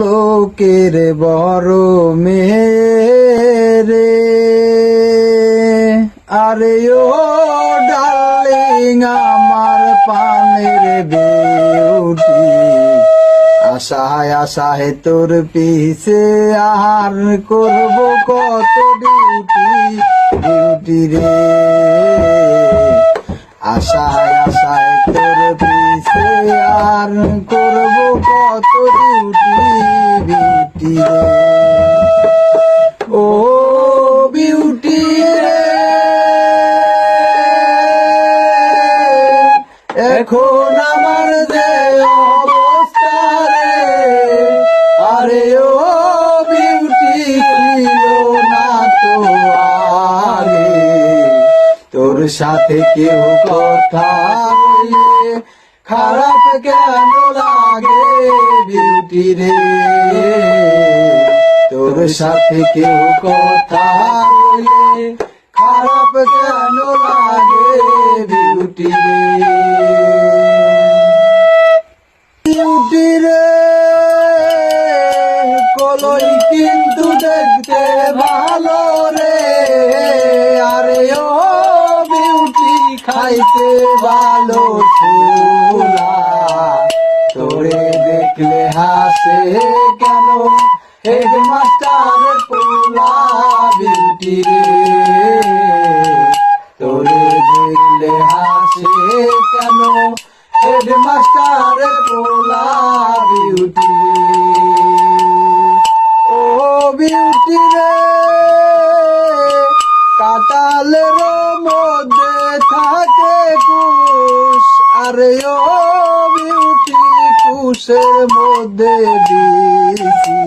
লোকের বড় মেরে। আরে ও ডার্লিং আমার পানের বিউটি, আশায় আশায় তোর পিছে আর করব কত ডিউটি ডিউটি রে। আশায় আশায় আর করব কত ডিউটি রে। ও বিউটি এখন আমার যে আরে ও বিউটি ছিল না তো আগে। তোর সাথে কেউ কথা বলে খারাপ কেন লাগে বিউটি রে? তোর সাথে কেউ কথা বলে খারাপ কেন লাগে বিউটি রে? বিউটি রে, কলই খাইতে ভালো তোরে দেখলে হাসে কেন? হেড মাস্টার পোলা বিউটি রে। তোরে দেখলে হাসে কেন? হেড মাস্টার পোলা বিউটি থাকে কুশ, আরে ও বিউটি কুশের মধ্যে দিছি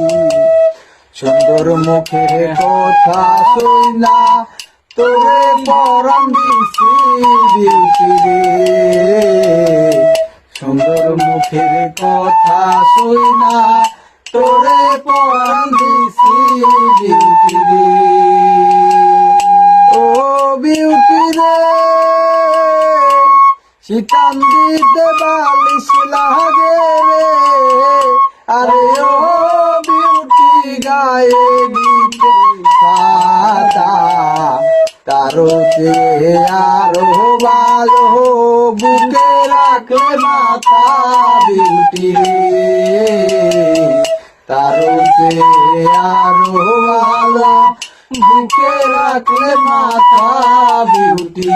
সুন্দর মুখের কথা শুইলা তোরে পরম দিছি বিউটি রে সুন্দর মুখের কথা শুইনা তোরে পরম দিছি বিউটি রে শীতান দিতে বালিশ লাগে রে। আরে ও বিউটি গায়ে দিতে সাদা তারও চেয়ে আরও ভালো বুকে রাখলে মাথা বিউটি রে। তারও চেয়ে আরও ভালো বুকে রাখলে মাথা বিউটি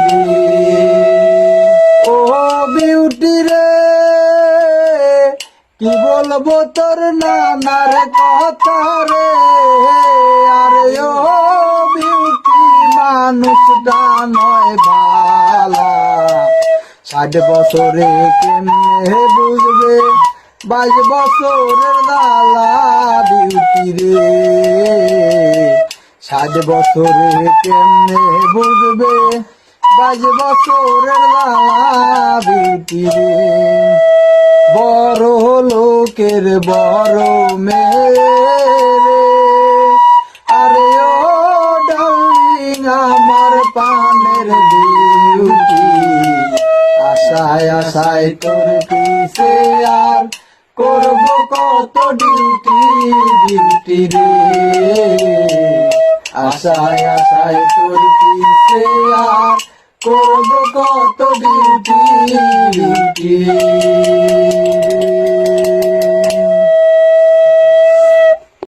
বলব তোর নানার কথা রে। আরে ও বিউটি মানুষটা নয় বালা। ষাট বছরে কেমনে বুঝবে? বাইশ বছরের দালা বিউটি রে। ষাট বছরে কেমনে বুঝবে? বাইশ বছরের দালা বিউটি রে। বড় লোকের বড় মেরে আরে ও ডার্লিং আমার পানের বিউটি আশায় আশায় তোর পিছে আর করব কত ডিউটি ডিউটি রে। আশায় আশায় তোর পিছে আর করব কত ডিউটি ডিউটি